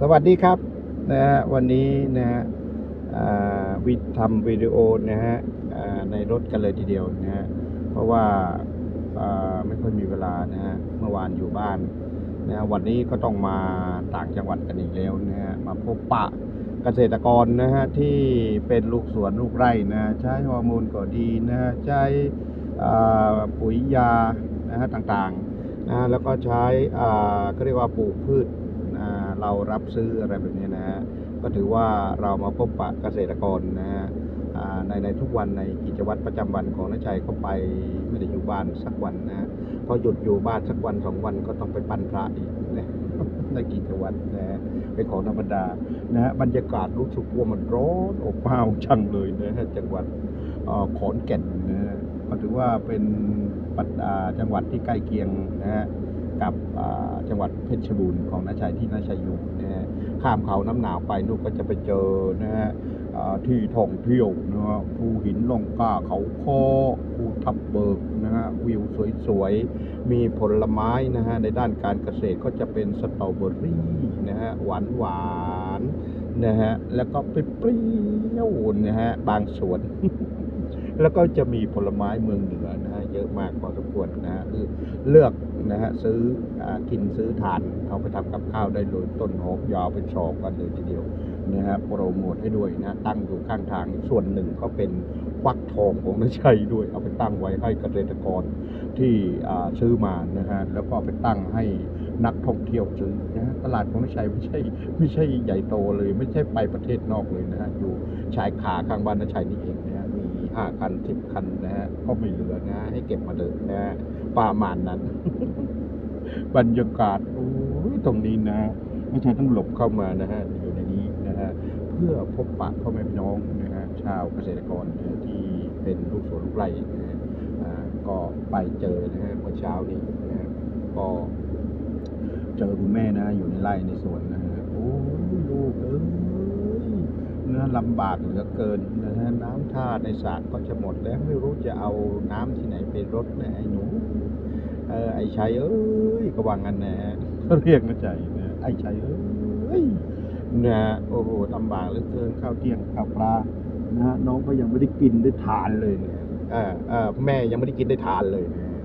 สวัสดีครับนะฮะวันนี้นะฮะวิทำวิดีโอนะฮะในรถกันเลยทีเดียวนะฮะเพราะว่าไม่ค่อยมีเวลานะฮะเมื่อวานอยู่บ้านนะฮะวันนี้ก็ต้องมาต่างจังหวัดกันอีกแล้วนะฮะมาพบปะเกษตรกรนะฮะที่เป็นลูกสวนลูกไร่นะใช้ฮอร์โมนก็ดีนะฮะใช้ปุ๋ยยานะฮะต่างๆนะแล้วก็ใช้อ่าก็เรียกว่าปลูกพืช เรารับซื้ออะไรแบบนี้นะฮะก็ถือว่าเรามาพบปะเกษตรกรนะฮะในในทุกวันในกิจวัตรประจำวันของน้าชัยก็ไปไม่ได้อยู่บ้านสักวันนะฮะพอหยุดอยู่บ้านสักวันสองวันก็ต้องไปปั้นพระอีกนะในกิจวัตรนะฮะเป็นของธรรมดานะฮะบรรยากาศรู้สึกว่ามันร้อนอบอ้าวจังเลยนะฮะจังหวัดขอนแก่นนะฮะก็ถือว่าเป็นปัตอ่าจังหวัดที่ใกล้เคียงนะฮะ กับจังหวัดเพชรบูรณ์ของนาชัยที่นาชัยอยู่นะฮะข้ามเขาน้ำหนาวไปนู่นก็จะไปเจอนะฮะที่ท่องเที่ยวนะฮะภูหินลงก้าเขาคอภูทับเบิกนะฮะวิวสวยๆ มีผลไม้นะฮะในด้านการเกษตรก็จะเป็นสตรอเบอรี่นะฮะหวานหวานๆนะฮะแล้วก็เปรี้ยวนะฮะบางสวน แล้วก็จะมีผลไม้เมืองเหนือนะฮะเยอะมากพอสมควรนะฮะคือเลือกนะฮะซื้อกินซื้อทานเอาไปทำกับข้าวได้เลยต้นหอมยาวเป็นศอกกันเลยทีเดียวนะฮะโปรโมทให้ด้วยนะตั้งอยู่ข้างทางส่วนหนึ่งก็เป็นควักทองของนชัยด้วย เอาไปตั้งไว้ให้เกษตรกรที่ซื้อมานะฮะแล้วก็เอาไปตั้งให้นักท่องเที่ยวซื้อนะฮะตลาดของนชัยไม่ใช่ไม่ใช่ใหญ่โตเลย ไม่ใช่ไปประเทศนอกเลยนะฮะอยู่ชายคาข้างบ้านนชัยนี่เอง ห้าคันสิบคันนะฮะก็ไม่เหลือนะ ให้เก็บมาเลยนะฮะประมาณนั้น บรรยากาศโอ้ยตรงนี้นะไม่ใช่ต้องหลบเข้ามานะฮะอยู่ในนี้นะฮะเพื่อพบปะพ่อแม่พี่น้องนะฮะชาวเกษตรกรที่เป็นลูกสวนลูกไร่นะฮะก็ไปเจอนะฮะเมื่อเช้านี้นะฮะก็เจอคุณแม่นะ อยู่ในไร่ในสวนนะฮะโอ้ยลูกเอ้ย นื้อลำบากเหลือเกินนะฮะน้ำท่าในสระก็จะหมดแล้วไม่รู้จะเอาน้ำที่ไหนไปรดนะไอ้หนูเออไอ้ชัยเอ้ยก็ว่างั้นนะฮะเขาเรียกนะใจนะไอ้ชัยเอ้ยนะฮะโอ้โหลำบากเหลือเกินข้าวเที่ยงข้าวปลานะฮะน้องก็ยังไม่ได้กินได้ทานเลยเนี่ยเออเออแม่ยังไม่ได้กินได้ทานเลยนะฮะ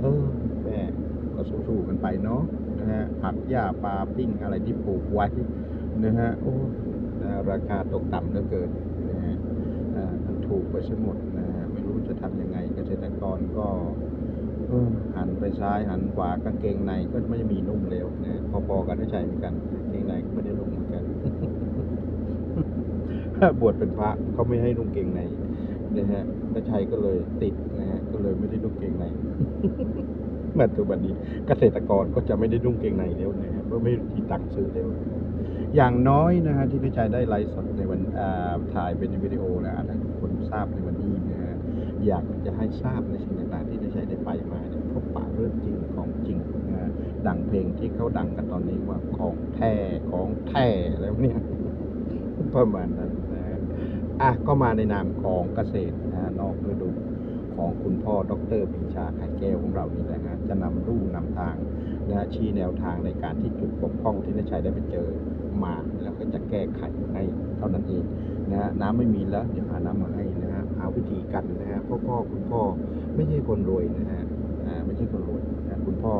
เออแม่ก็สู้ๆกันไปเนาะนะฮะผักหญ้าปลาปิ้งอะไรที่ปลูกไว้นะฮะโอ้ นะราคาตกต่ำเหลือเกินนะฮะอ่ามันถูกไปซะหมดนะฮะไม่รู้จะทำยังไงเกษตรกรก็หันไปซ้ายหันขวากางเกงในก็ไม่มีนุ่มเร็วนะพอๆกันไม่ใช่เหมือนกันกางเกงในก็ไม่ได้นุ่มเหมือนกันบวชเป็นพระเขาไม่ให้นุ่งเกงในนะฮะนชัยก็เลยติดนะฮะก็เลยไม่ได้นุ่งเกงในแม้ตัวบันนี้เกษตรกรก็จะไม่ได้นุ่งเกงในแล้วนะฮะเพราะไม่มีที่ตังค์ซื้อแล้ว อย่างน้อยนะฮะที่นชัยได้ไลฟ์สดในวันถ่ายเป็นวิดีโอนะให้ทุกคนทราบในวันนี้นะฮะอยากจะให้ทราบในสิ่งต่างๆที่ได้ใช้ได้ไปมาเนี่ยพบปะเรื่องจริงของจริงนะฮะดังเพลงที่เขาดังกันตอนนี้ว่าของแท้ของแท้แล้วเนี่ยประมาณนั้นนะฮะอะก็มาในนามของเกษตรนะฮะนอกฤดูของคุณพ่อดรปรีชาไข่แก้วของเรานี่แหละฮะจะนำรูนำทางนะฮะชี้แนวทางในการที่จุดบกพร่องที่นายชัยได้ไปเจอ มาแล้วก็จะแก้ไขให้เท่านั้นเองนะฮะน้ำไม่มีแล้วเดี๋ยวหาน้ำมาให้นะฮะหาวิธีกันนะฮะพ่อพ่อคุณพ่อไม่ใช่คนรวยนะฮะอ่าไม่ใช่คนรวยนะคุณพ่อ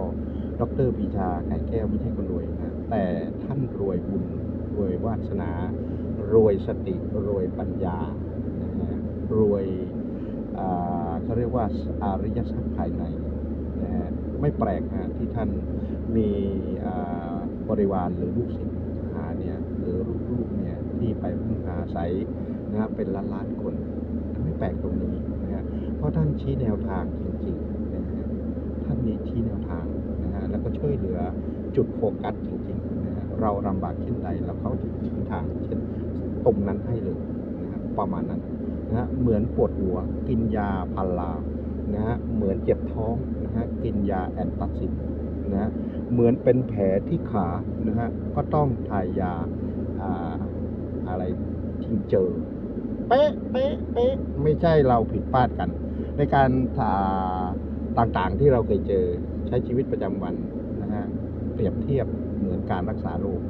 ดรปีชาไข่แก้วไม่ใช่คนรวยนะแต่ท่านรวยบุญรวยวาสนารวยสติรวยปัญญานะฮะรวยอ่าเขาเรียกว่าอาริยทรัพย์ภายในนะฮะไม่แปลกฮะที่ท่านมีอ่าบริวารหรือลูกศิษย์ เนี่ยหรือลูกๆเนี่ยที่ไปพึ่งพาอาศัยนะเป็นล้านล้านๆคนไม่แปลกตรงนี้นะฮะเพราะท่านชี้แนวทางจริงๆนะฮะท่านนี้ชี้แนวทางนะฮะแล้วก็ช่วยเหลือจุดโฟกัสจริงๆนะฮะเราลำบากเช่นใดแล้วเขาชี้ทางเช่นตรงนั้นให้เลยนะฮะประมาณนั้นนะฮะเหมือนปวดหัวกินยาพารานะฮะเหมือนเจ็บท้องนะฮะกินยาแอนตาซินนะฮะ เหมือนเป็นแผลที่ขานะฮะก็ต้องทายยาอะไรทิงเจอ เป๊ะเป๊ะเป๊ะไม่ใช่เราผิดพลาดกัน ในการถ่าต่างๆที่เราเคยเจอใช้ชีวิตประจำวันนะฮะเปรียบเทียบเหมือนการรักษาโรค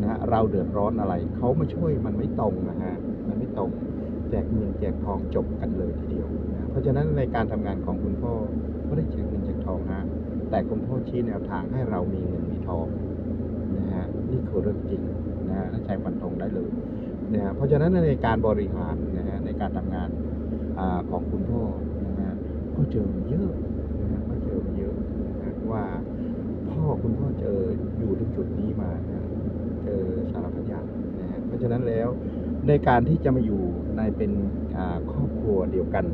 นะฮะเราเดือดร้อนอะไรเขามาช่วยมันไม่ตรงนะฮะมันไม่ตรงแจกเงินแจกทองจบกันเลยทีเดียวนะเพราะฉะนั้นในการทำงานของคุณพ่อก็ได้แจกเงินแจกทองฮะ แต่คุณพ่อชี้แนวทางให้เรามีเงินมีทองนะฮะนี่คือเรื่องจริงนะฮะและใช้ฟันธงได้เลยนะฮะเพราะฉะนั้นในการบริหารนะฮะในการทำงานอของคุณพ่อนะฮะก็เจอเยอะนะฮะก็เจอเยอะนะว่าพ่อคุณพ่อเจออยู่ถึงจุดนี้มานะเจอสารพัดอย่างนะฮะเพราะฉะนั้นแล้วในการที่จะมาอยู่ในเป็นครอบครัวเดียวกัน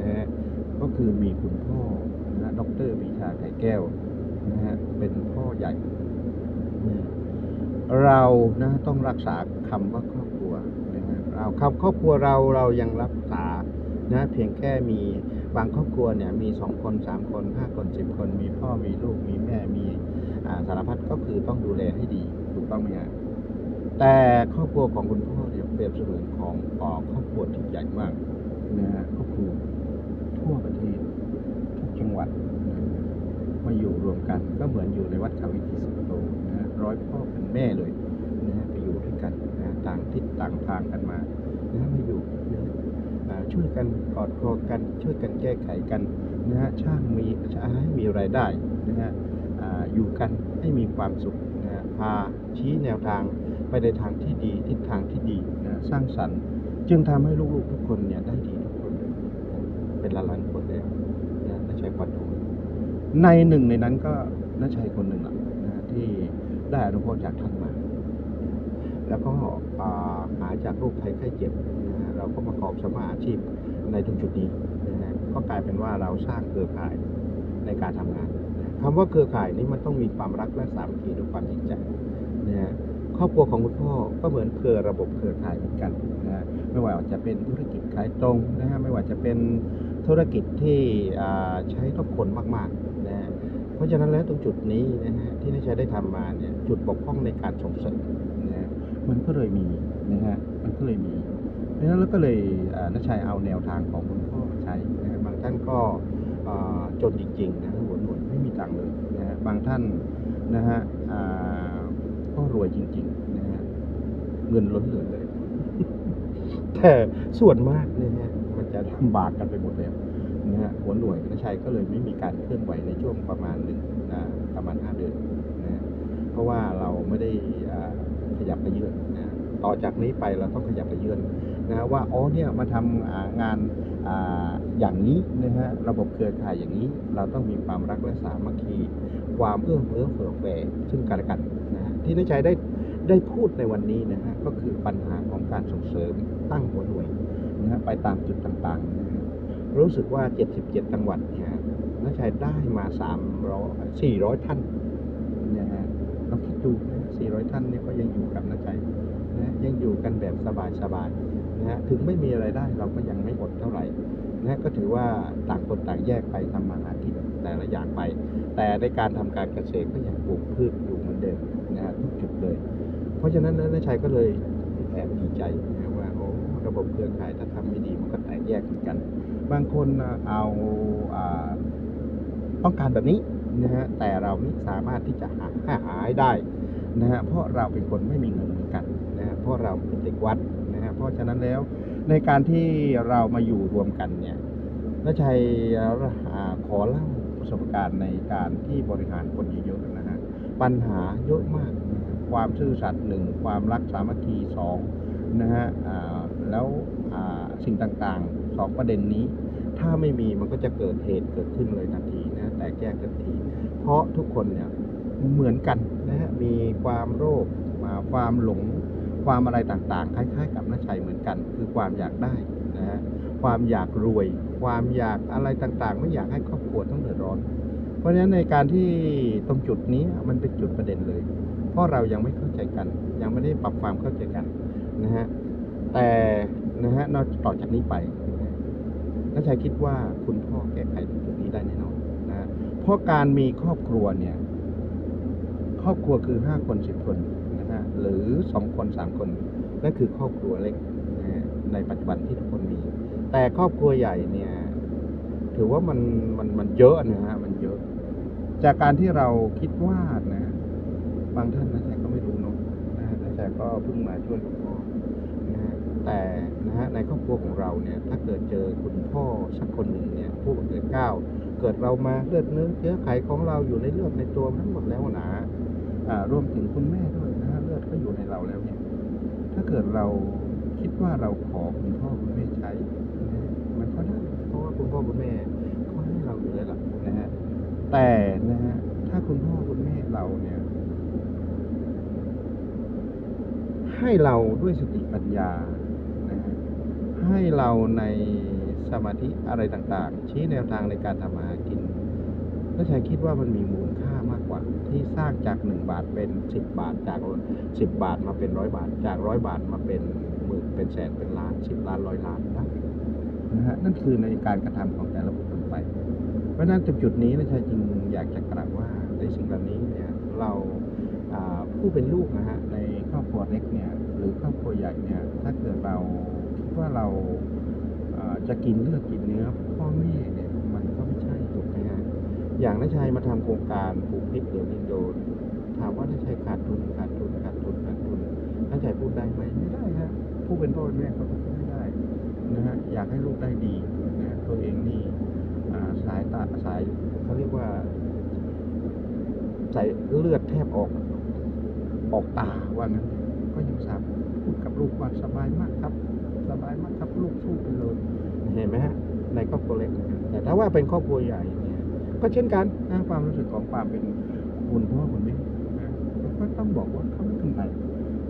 นะฮะก็คือมีคุณพ่อ นะดรปีชาไก่แก้วนะฮะเป็นพ่อใหญ่เรานะต้องรักษาคำว่าครอบครัวนะฮะเราคำครอบครัวเราเรายังรักษานะเพียงแค่มีบางครอบครัวเนี่ยมีสองคนสามคนห้าคนสิบคน มีพ่อมีลูกมีแม่มีสารพัดก็คือต้องดูแลให้ดีถูกต้องไหมฮะแต่ครอบครัวของคุณพ่อเนี่ยเปรียบเสมือนของเอ่อครอบครัวที่ใหญ่มากนะฮะก็คือทั่วประเทศ วัดมาอยู่รวมกันก็เหมือนอยู่ในวัดเขาวิธีสุโตนะฮะร้อยพ่อเป็นแม่เลยนะไปอยู่ด้วยกันนะฮะต่างทิศต่างทางกันมานะมาอยู่นะฮะอ่ช่วยกันกอดคอกันช่วยกันแก้ไขกันนะฮะช่างมีให้มีรายได้นะฮะอยู่กันให้มีความสุขนะฮะพาชี้แนวทางไปในทางที่ดีทิศทางที่ดีนะสร้างสรรค์ จึงทำให้ลูกๆทุกคนเนี่ยได้ดีทุกคนเป็นล้านคนแล้ว นะนักชัยควันโทในหนึ่งในนั้นก็นักชัยคนหนึ่งละนะที่ได้อนุเคราะห์จากท่านมา แล้วก็อ่าหาจากโรคภัยไข้เจ็บนะฮะเราก็ประกอบสมาอาชีพในตรงจุดนี้นะฮะก็กลายเป็นว่าเราสร้างเครือข่ายในการทำงานนะคำว่าเครือข่ายนี้มันต้องมีความรักและสามัคคีด้วยความจริงใจนะฮะครอบครัวของคุณพ่อก็เหมือนเครือระบบเครือข่ายเหมือนกันนะฮะไม่ว่าจะเป็นธุรกิจขายตรงนะฮะไม่ว่าจะเป็น ธุรกิจที่ใช้ทุกคนมากๆนะเพราะฉะนั้นแล้วตรงจุดนี้นะฮะที่นักชัยได้ทำมาเนี่ยจุดบกพร่องในการส่งเสริมนะฮะมันก็เลยมีนะฮะมันก็เลยมีเพราะฉะนั้นแล้วก็เลยอ่านักชัยเอาแนวทางของคุณพ่อใช้นะฮะบางท่านก็จนจริงๆนะหัวหน่วยไม่มีตังค์เลยนะฮะบางท่านนะฮะก็รวยจริงๆนะฮะเงินล้นเหลือเลย แต่ส่วนมากเนี่ยฮะ จะลำบากกันไปหมดแล้วนะฮะหัวหน่วยนชัยก็เลยไม่มีการเคลื่อนไหวในช่วงประมาณหนึ่งประมาณห้าเดือนนะเพราะว่าเราไม่ได้ขยับไปเยือนนะต่อจากนี้ไปเราต้องขยับไปเยื่อนนะว่าอ๋อเนี่ยมาทำอ่างานออย่างนี้นะฮะระบบเครือข่ายอย่างนี้เราต้องมีความรักและสามัคคี ความเอื้อเฟื้อเผื่อแผ่ซึ่งกันและกันนะที่นายชัยได้ได้พูดในวันนี้นะฮะก็คือปัญหาของการส่งเสริมตั้งหัวหน่วย นะฮะไปตามจุดต่างๆนะฮะรู้สึกว่า 77 จังหวัดเนี่ยนายชัยได้มา 300 400 ท่านนะฮะลองคิดดูนะ400 ท่านเนี่ยก็ยังอยู่กับนายชัยนะยังอยู่กันแบบสบายๆนะฮะถึงไม่มีอะไรายได้เราก็ยังไม่อดเท่าไหร่นะฮะก็ถือว่าต่างคนต่างแยกไปทำมาหากินแต่ละอย่างไป แต่ในการทำการเกษตรก็ยังปลูกพืชอยู่เหมือนเดิมนะฮะทุกจุดเลย เพราะฉะนั้นนายชัยก็เลยแอบดีใจนะ ระบบเครือข่ายถ้าทำไม่ดีมันก็แตกแยกเหมือนกัน บางคนเอาอาต้องการแบบนี้นะฮะแต่เราไม่สามารถที่จะหาหาหาให้ได้นะฮะเพราะเราเป็นคนไม่มีเงินเหมือนกันนะฮะเพราะเราเป็นเด็กวัดนะฮะเพราะฉะนั้นแล้วในการที่เรามาอยู่รวมกันเนี่ยนชัยขอเล่าประสบการณ์ในการที่บริหารคนเยอะๆนะฮะปัญหาเยอะมาก ความซื่อสัตย์หนึ่งความรักสามัคคีสองนะฮะ แล้วสิ่งต่างๆสองประเด็นนี้ ถ้าไม่มีมันก็จะเกิดเหตุเกิดขึ้นเลยทันทีนะแต่แก้ทันที เพราะทุกคนเนี่ยเหมือนกันนะฮะมีความโรคมาความหลง ความอะไรต่างๆ คล้ายๆ กับนักชัยเหมือนกัน คือความอยากได้นะฮะความอยากรวย ความอยากอะไรต่างๆ ไม่อยากให้ครอบครัวต้องเดือดร้อน เพราะฉะนั้นในการที่ตรงจุดนี้มันเป็นจุดประเด็นเลย เพราะเรายังไม่เข้าใจกัน ยังไม่ได้ปรับความเข้าใจกันนะฮะ แต่นะฮะนอกต่อจากนี้ไปนะฮะนักชัยคิดว่าคุณพ่อแก้ไขตรงจุดนี้ได้แน่นอนนะฮะเพราะการมีครอบครัวเนี่ย ครอบครัวคือห้าคนสิบคนนะฮะหรือสองคนสามคนนั่นคือครอบครัวเล็กนะฮะในปัจจุบันที่ทุกคนมี แต่ครอบครัวใหญ่เนี่ย ถือว่ามันมันมันเยอะนะฮะมันเยอะ จากการที่เราคิดว่านะ บางท่านนะแต่ก็ไม่รู้เนอะนะแต่ก็เพิ่งมาช่วยคุณพ่อ แต่นะฮะในครอบครัวของเราเนี่ยถ้าเกิดเจอคุณพ่อสักคนหนึ่งเนี่ยผู้เกิดเก้าเกิดเรามาเลือดเนื้อเชื้อไขของเราอยู่ในเลือดในตัวทั้งหมดแล้วนะอ่ารวมถึงคุณแม่ด้วยนะฮะเลือดก็อยู่ในเราแล้วเนี่ยถ้าเกิดเราคิดว่าเราขอคุณพ่อคุณแม่ใช้นะมันก็ได้เพราะว่าคุณพ่อคุณแม่เขาให้เราอยู่แล้วล่ะนะฮะแต่นะฮะถ้าคุณพ่อคุณแม่เราเนี่ย ให้เราด้วยสติปัญญา ให้เราในสมาธิอะไรต่างๆ ชี้แนวทางในการทำมาหากินแล้วชัยคิดว่ามันมีมูลค่ามากกว่า ที่สร้างจากหนึ่งบาทเป็นสิบบาทจากสิบบาทมาเป็นร้อยบาท จากร้อยบาทมาเป็นหมื่นเป็นแสนเป็นล้านสิบล้านร้อยล้านได้นะฮะนั่นคือในการกระทำของแต่ละบุคคลไป เพราะฉะนั้นจุดจุดนี้นะชัยจึงอยากจะกล่าวว่าในสิ่งเหล่านี้เนี่ยเราผู้เป็นลูกนะฮะในครอบครัวเล็กเนี่ยหรือครอบครัวใหญ่เนี่ยถ้าเกิดเรา ว่าเราจะกินเลือดกินเนื้อพ่อแม่เนี่ยมันก็ไม่ใช่ถูกไหมฮะอย่างนายชัยมาทำโครงการปลูกพริกเหลืองอินโดนถามว่านายชัยขาดทุนขาดทุนขาดทุนขาดทุนนายชัยพูดได้ไหมไม่ได้ฮะผู้เป็นพ่อเป็นแม่เขาพูดไม่ได้นะฮะอยากให้ลูกได้ดีนะตัวเองนี่สายตาสายเขาเรียกว่าใสายเลือดแทบออกออกตาว่างั้นก็ยังสามพูดกับลูกว่าสบายมากครับ สบายมากครับลูกสู้ไปเลยเห็นไหมฮะในครอบครัวเล็ก แต่ถ้าว่าเป็นครอบครัวใหญ่เนี่ยก็เช่นกันนะความรู้สึกของความเป็นคุณพ่อคุณแม่นะก็ต้องบอกว่าเขาไม่เป็นไร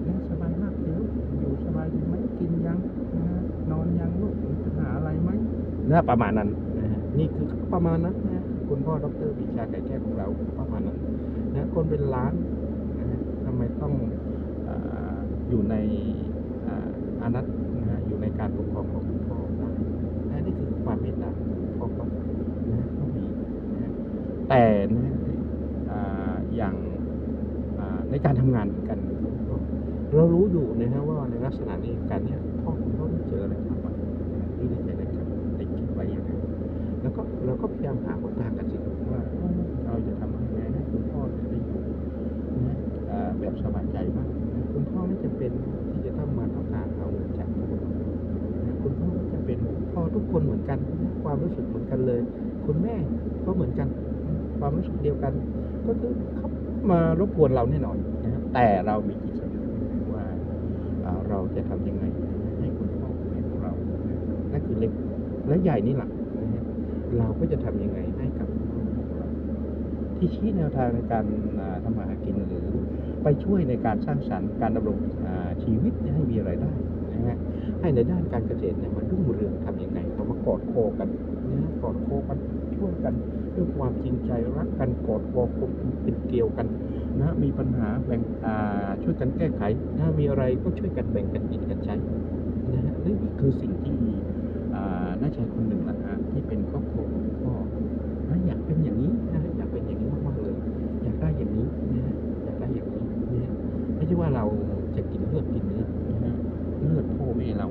นะสบายมากเลยลูกอยู่สบายดีไหมกินยังนะนอนยังลูกมีปัญหาอะไรไหมนะประมาณนั้นนะฮะนี่คือประมาณนั้นนะคุณพ่อดรวิชาไก่แก้วของเราประมาณนั้นนะคนเป็นล้านนะทำไมต้องออยู่ในออนัต การปกครองของคุณพ่อได้นะนี่คือความเมตตาของพ่อเขานะฮะก็มีนะแต่นะอย่างในการทำงานกัน เรารู้อยู่นะฮะว่าในลักษณะนี้การเนี้ยพ่อคุณพ่อเจออะไรมากกว่าที่ได้ใจได้ครับได้คิดไว้อย่างนั้นแล้วก็เราก็พยายามหาหนทางกันสิว่าเราจะทำยังไงให้คุณพ่อเนี่ยได้อยู่นะแบบสบายใจบ้างคุณพ่อไม่จำเป็นที่จะต้องมาต้องการเอาเงินจาก คุณพ่อจำเป็นพ่อทุกคนเหมือนกันนะความรู้สึกเหมือนกันเลย คุณแม่ก็เหมือนกัน ความรู้สึกเดียวกัน ก็คือเขามารบกวนเราแน่นอนนะครับแต่เรามีจิตสำนึกว่าเราจะทำยังไง ให้คุณพ่อคุณแม่ของเรานะนั่นคือเล็กและใหญ่นี่หลักนะฮะเราก็จะทำยังไงให้กับครอบครัวของเรา ที่ชี้แนวทางในการทำมาหากินหรือไปช่วยในการสร้างสรรค์การดำรงชีวิตให้มีรายได้นะฮะ ให้ในด้านการเกษตรเนี่ยมันรุ่งเรืองทำยังไงเรามากอดคอกันนะฮะกอดคอกันช่วยกันด้วยความจริงใจรักกันกอดคอคบเป็นเกลียวกันนะมีปัญหาแบ่งอ่าช่วยกันแก้ไขนะมีอะไรก็ช่วยกันแบ่งกันกินกันใช้นะฮะนี่คือสิ่งที่อ่าน้าชายคนหนึ่งนะฮะที่เป็นครอบครัวของพ่อนะอยากเป็นอย่างนี้นะอยากเป็นอย่างนี้มากๆเลย อยากได้อย่างนี้นะอยากได้อย่างนี้นะฮะไม่ใช่ว่าเราจะกินเลือดกินเนื้อนะฮะเลือดพ่อแม่เรา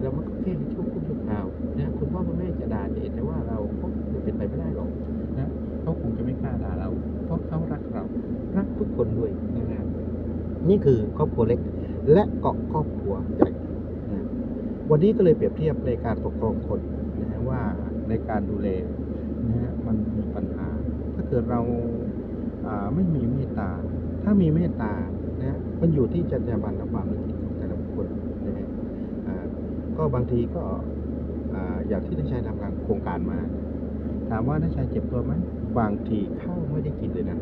เราไปเรามันก็แค่ช่วงคุ้มชั่วคราวนะคุณพ่อคุณแม่จะด่าจะเอ็ดแต่ว่าเราก็เป็นไปไม่ได้หรอกนะเขาคงจะไม่กล้าด่าเรา เพราะเขารักเรารักทุกคนด้วยนะฮะนี่คือครอบครัวเล็ก และเกาะครอบครัวใหญ่นะวันนี้ก็เลยเปรียบเทียบในการปกครองคนนะฮะว่าในการดูแลนะฮะมันมีปัญหา ถ้าเกิดเราอ่าไม่มีเมตตา ถ้ามีเมตตานะฮะมันอยู่ที่จรรยาบรรณความนึกคิดของแต่ละบุคคลน ก็บางทีก็อย่างที่นายชัยทำงานโครงการมา ถามว่านายชัยเจ็บตัวไหมบางทีข้าวไม่ได้กินเลยนะ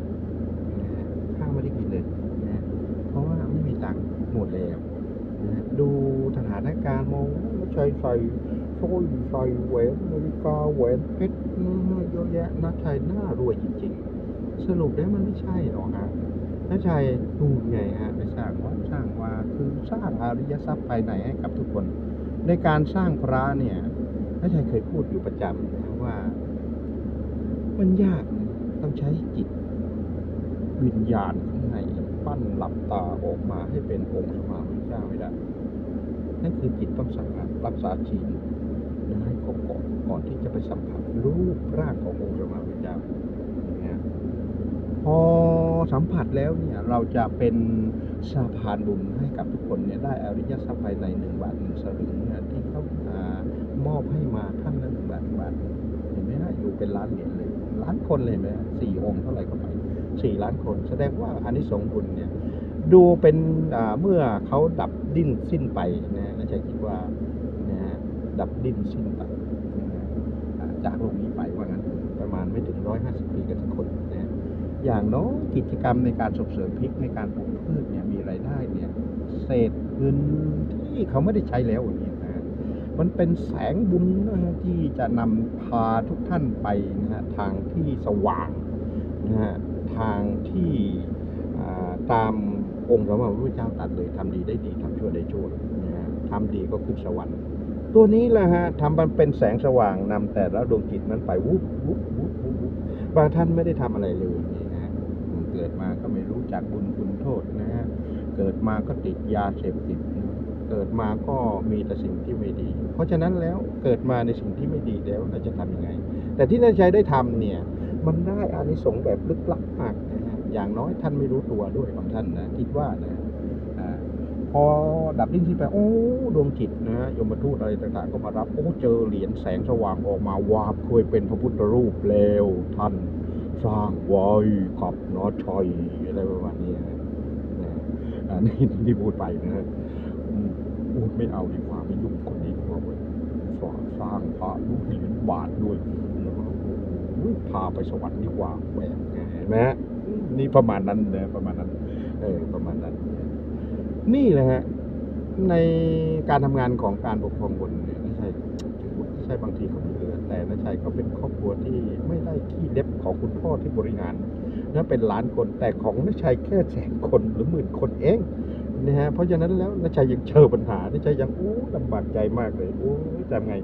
ข้าวไม่ได้กินเลยนะเพราะว่าไม่มีตังค์หมดแล้วนะดูสถานการณ์มองแล้วใช้ใส่สร้อยใส่แหวนนาฬิกาแหวนเพชรเยอะแยะนักชัยน่ารวยจริง ๆ สรุปแล้วมันไม่ใช่หรอกฮะนักชัยดูไงฮะไปสร้างวัดสร้างวาคือสร้างอริยทรัพย์ภายในให้กับทุกคน ในการสร้างพระเนี่ยนักชัยเคยพูดอยู่ประจำนะว่า มันยากนะต้องใช้จิต วิญญาณข้างในปั้นหลับตาออกมาให้เป็นองค์สมมาพุทธเจ้าไม่ได้นั่นคือจิตต้องสังกัดรักษาศีลนให้ครบก่อนก่อนที่จะไปสัมผัสรูปร่างขององค์สมมาพุทธเจ้าอย่างเงี้ยพอ สัมผัสแล้วเนี่ยเราจะเป็นสะพานบุญให้กับทุกคนเนี่ยได้อริยทรัพย์ภายในหนึ่งบาทหนึ่งสลึงเนี่ยที่เขาอ่ามอบให้มาท่านละหนึ่งบาทบาทเห็นไหมฮะอยู่เป็นล้านเหรียญเลย ล้านคนเลยไหมสี่องค์เท่าไหร่ก็ไปสี่ล้านคน แสดงว่าอานิสงส์บุญเนี่ยดูเป็นอ่าเมื่อเขาดับดิ้นสิ้นไปนะฮะน่าจะคิดว่านะดับดิ้นสิ้นไปจากโลกนี้ไปว่างั้นประมาณไม่ถึงร้อยห้าสิบปีกันสักคน อย่างน้อยกิจกรรมในการส่งเสริมพริกในการปลูกพืชเนี่ยมีรายได้เนี่ยเศษเงินที่เขาไม่ได้ใช้แล้วอย่างนี้นะฮะมันเป็นแสงบุญนะที่จะนำพาทุกท่านไปนะฮะทางที่สว่างนะฮะทางที่ตามองค์สมมาพระพุทธเจ้าตรัสเลยทำดีได้ดีทำชั่วได้ชั่วนะฮะทำดีก็ขึ้นสวรรค์ตัวนี้แหละฮะทำมันเป็นแสงสว่างนำแต่ละดวงจิตนั้นไปวุบวุบวุบวุบบบางท่านไม่ได้ทำอะไรเลย กิดมาก็ไม่รู้จักบุญคุณโทษนะฮะ เกิดมาก็ติดยาเสพติด เกิดมาก็มีแต่สิ่งที่ไม่ดี เพราะฉะนั้นแล้วเกิดมาในสิ่งที่ไม่ดีแล้วเราจะทำยังไง แต่ที่นายชัยได้ทำเนี่ย มันได้อานิสงส์แบบลึกลับมากนะฮะ อย่างน้อยท่านไม่รู้ตัวด้วยบางท่านนะคิดว่านะพอดับดิ้นที่ไปโอ้ดวงจิตนะฮะยมทูตอะไรต่างๆก็มารับโอ้เจอเหรียญแสงสว่างออกมาวาบเคยเป็นพระพุทธรูปแล้วท่าน สร้างไว้กับนอชัยอะไรประมาณนี้นะนะอ่านี่ที่พูดไปนะฮะอืมพูดไม่เอาดีกว่าไม่ยุ่งคนนี้ดีกว่าเว้ยสร้างสร้างพระด้วยเหรียญบาทด้วยพาไปสวรรค์ดีกว่าแหวกนไหมฮะนี่ประมาณนั้นนะประมาณนั้น เออประมาณนั้น นี่แหละฮะในการทำงานของการปกครองบนเนี่ย ช่ไม่ใช่บางทีเขาเหลือแต่นะชัยเขาเป็นครอบครัวที่ไม่ได้ขี้เล็บของคุณพ่อที่บริหารนะเป็นล้านคนแต่ของนชัยแค่แสนคนหรือหมื่นคนเองนะฮะเพราะฉะนั้นแล้วนชัยยังเจอปัญหานชัยยังโอ้ลำบากใจมากเลยโอ้ยทำไง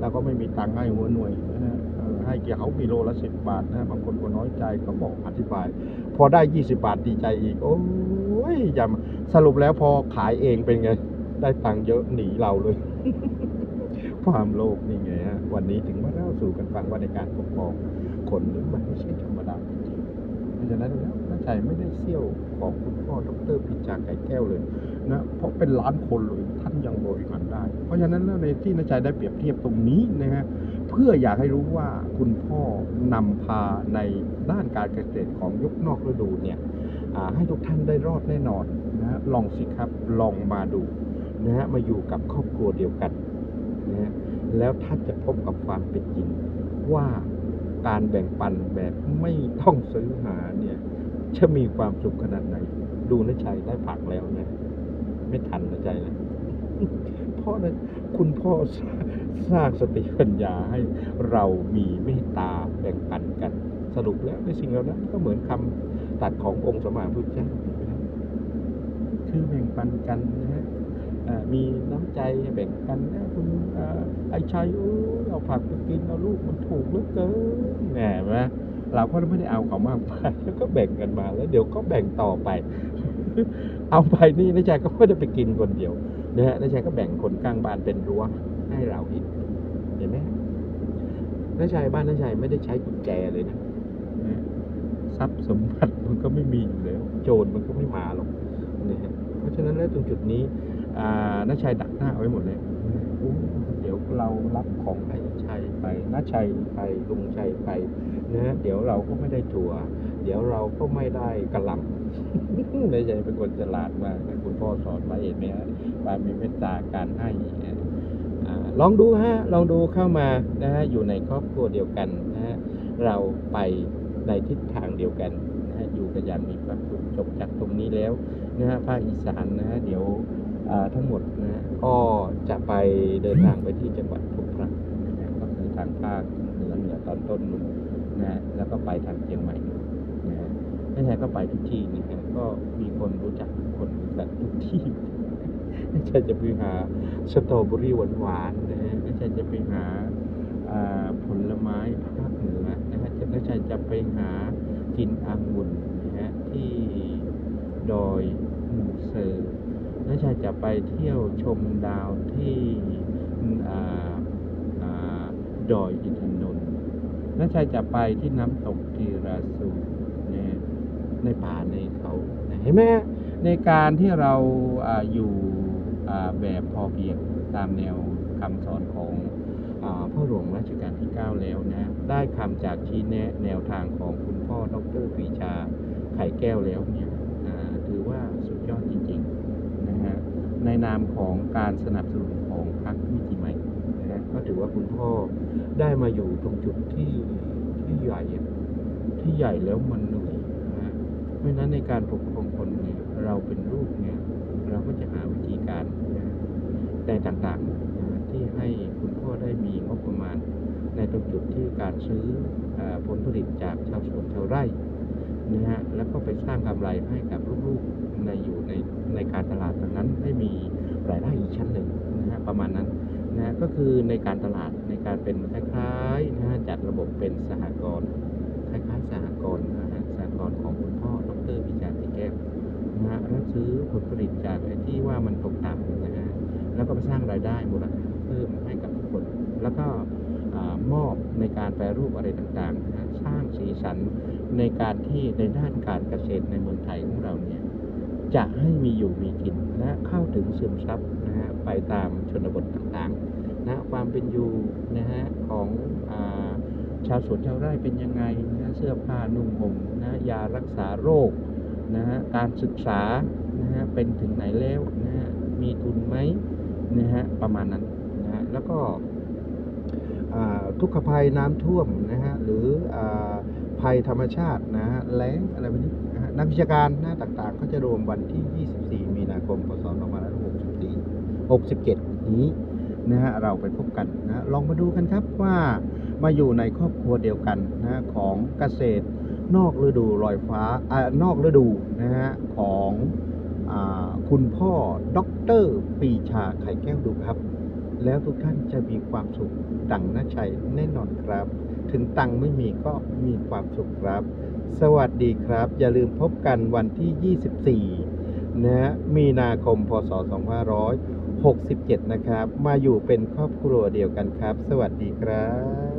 เราก็ไม่มีตังค์ให้หัวหน่วยนะฮะให้เกี่ยวเขากิโลละสิบบาทนะฮะบางคนก็น้อยใจก็บอกอธิบาย พอได้ยี่สิบาทดีใจอีก โอ้ยอย่ามาสรุปแล้วพอขายเองเป็นไง ได้ตังค์เยอะหนีเราเลย ความโลภนี่ไงฮะวันนี้ถึงมาเล่าสู่กันฟังว่าในการปกครองคนหรือมันไม่ใช่ธรรมดาจริงเพราะฉะนั้นแล้วน้าชัยไม่ได้เซี่ยวของคุณพ่อดรพิจารไก่แก้วเลยนะเพราะเป็นล้านคนเลยท่านยังบริหารได้ เพราะฉะนั้นแล้วในที่นายชัยได้เปรียบเทียบตรงนี้นะฮะเพื่ออยากให้รู้ว่าคุณพ่อนำพาในด้านการเกษตรของยุคนอกฤดูเนี่ยให้ทุกท่านได้รอดแน่นอนนะฮะลองสิครับลองมาดูนะฮะมาอยู่กับครอบครัวเดียวกัน นะแล้วท่านจะพบกับความเป็นจริง ว่าการแบ่งปันแบบไม่ต้องซื้อหาเนี่ยจะมีความสุขขนาดไหน ดูนาชัยได้ผักแล้วนะไม่ทันนะใจนะเพราะนั้นคุณพ่อสร้างสติปัญญาให้เรามีเมตตาแบ่งปันกัน สรุปแล้วในสิ่งเหล่านั้นก็เหมือนคำตัดขององค์สมมาพุทธเจ้าคือแบ่งปันกันนะฮะ มีน้ำใจแบ่งกันนะคุณไอ้ชัยโอ้ยเอาผักไปกินเอาลูกมันถูกเหลือเกินแหมไหมเราก็ไม่ได้เอาเขามากมายแล้วก็แบ่งกันมาแล้วเดี๋ยวก็แบ่งต่อไป เอาไปนี่นายชัยก็ไม่ได้ไปกินคนเดียวนะฮะนายชัยก็แบ่งคนข้างบ้านเป็นรั้วให้เราอีกเห็นไหมนายชัยบ้านนายชัยไม่ได้ใช้กุญแจเลยนะนะทรัพย์สมบัติมันก็ไม่มีอยู่แล้ว โจรมันก็ไม่มาหรอกนะฮะเพราะฉะนั้นแล้วตรงจุดนี้ น้าชัยดักหน้าเอาไว้หมดเลย เดี๋ยวเรารับของไอ้ชัยไปน้าชัยไปลุงชัยไปนะเดี๋ยวเราก็ไม่ได้ถั่ว เดี๋ยวเราก็ไม่ได้กระลำนาชัยเป็นคนฉลาดมากคุณพ่อสอนไว้เห็นไหมฮะความมีเมตตาการให้ลองดูฮะ ลองดูเข้ามานะฮะ อยู่ในครอบครัวเดียวกันนะฮะ เราไปในทิศทางเดียวกันนะฮะ อยู่กันอย่างมีความสุขจบจากตรงนี้แล้วนะฮะ ภาคอีสานนะฮะ เดี๋ยว ทั้งหมดนะฮะก็จะไปเดินทางไปที่จังหวัดทุกพระนะฮะก็คือทางภาคเหนือเหนือตอนต้นนู่นนะฮะแล้วก็ไปทางเชียงใหม่นะฮะไม่ใช่ก็ไปทุกที่นะฮะก็มีคนรู้จักคนรู้จักทุกที่ไม่ใช่จะไปหาสตรอเบอรี่หวานๆนะฮะไม่ใช่จะไปหาผลไม้ภาคเหนือนะฮะจะไม่ใช่จะไปหากินองุ่นนะฮะที่ดอยหมูเซอร์ ไม่ใช่จะไปเที่ยวชมดาวที่ดอยอินทนนท์น้าชัยจะไปที่น้ำตกทีราสูนะในป่าในเขาเห็นไหมในการที่เราออยู่อ่แบบพอเพียงตามแนวคำสอนของอพ่อหลวงรัชกาลที่ 9 แล้วนะ ได้คำจากชี้แนะแนวทางของคุณพ่อดรปีชาไข่แก้วแล้วเนี่ยถือว่าสุดยอดจริง ในนามของการสนับสนุนของพรรคมิติใหม่นะฮะก็ถือว่าคุณพ่อได้มาอยู่ตรงจุดที่ที่ใหญ่ที่ใหญ่แล้วมันเหนื่อยนะฮะเพราะฉะนั้นในการปกครองคนเนี่ยเราเป็นลูกเนี่ยเราก็จะหาวิธีการนะแต่ต่างๆนะที่ให้คุณพ่อได้มีงบประมาณ ในตรงจุดที่การซื้ออผลผลิตจากชาวสวนชาวไร่นะฮะแล้วก็ไปสร้างกำไรให้กับลูกๆ ในอยู่ในในการตลาดตรงนั้นได้มีรายได้อีกชั้นหนึ่งนะฮะประมาณนั้นนะฮะก็คือในการตลาดในการเป็นคล้ายๆนะฮะจัดระบบเป็นสหกรณ์คล้ายๆสหกรณ์นะฮะสหกรณ์ของคุณพ่อดรวิจารณ์ติแก้วนะฮะรับซื้อผลผลิตจากไอ้ที่ว่ามันตกต่ำนะฮะแล้วก็ไปสร้างรายได้มูลค่าเพิ่มให้กับทุกคน แล้วก็อามอบในการแปรรูปอะไรต่างๆนะฮะสร้างสีสันในการที่ในด้านการเกษตรในเมืองไทยของเราเนี่ย จะให้มีอยู่มีกินและเข้าถึงซึมซับนะฮะไปตามชนบทต่างๆนะความเป็นอยู่นะฮะของอาชาวสวนชาวไร่เป็นยังไงนะเสื้อผ้านุ่งห่มนะยารักษาโรคนะฮะการศึกษานะฮะเป็นถึงไหนแล้วนะฮะมีทุนไหมนะฮะประมาณนั้นนะฮะแล้วก็อ่าทุกขภัยน้ำท่วมนะฮะหรืออาภัยธรรมชาตินะฮะแล้งอะไรแบบนี้ นักวิชาการนะต่างๆ ก็จะรวมวันที่ 24 มีนาคม พศ 2564 67 นี้นะฮะเราไปพบกันนะลองมาดูกันครับว่ามาอยู่ในครอบครัวเดียวกันนะของเกษตรนอกฤดูลอยฟ้าอ่านอกฤดูนะฮะของอคุณพ่อด็อกเตอร์ปีชาไข่แก้วดูครับ แล้วทุกท่านจะมีความสุขดังนาชัยแน่นอนครับ ถึงตังไม่มีก็มีความสุขครับ สวัสดีครับ อย่าลืมพบกันวันที่ 24 นะมีนาคม พศ 2567 นะครับ มาอยู่เป็นครอบครัวเดียวกันครับ สวัสดีครับ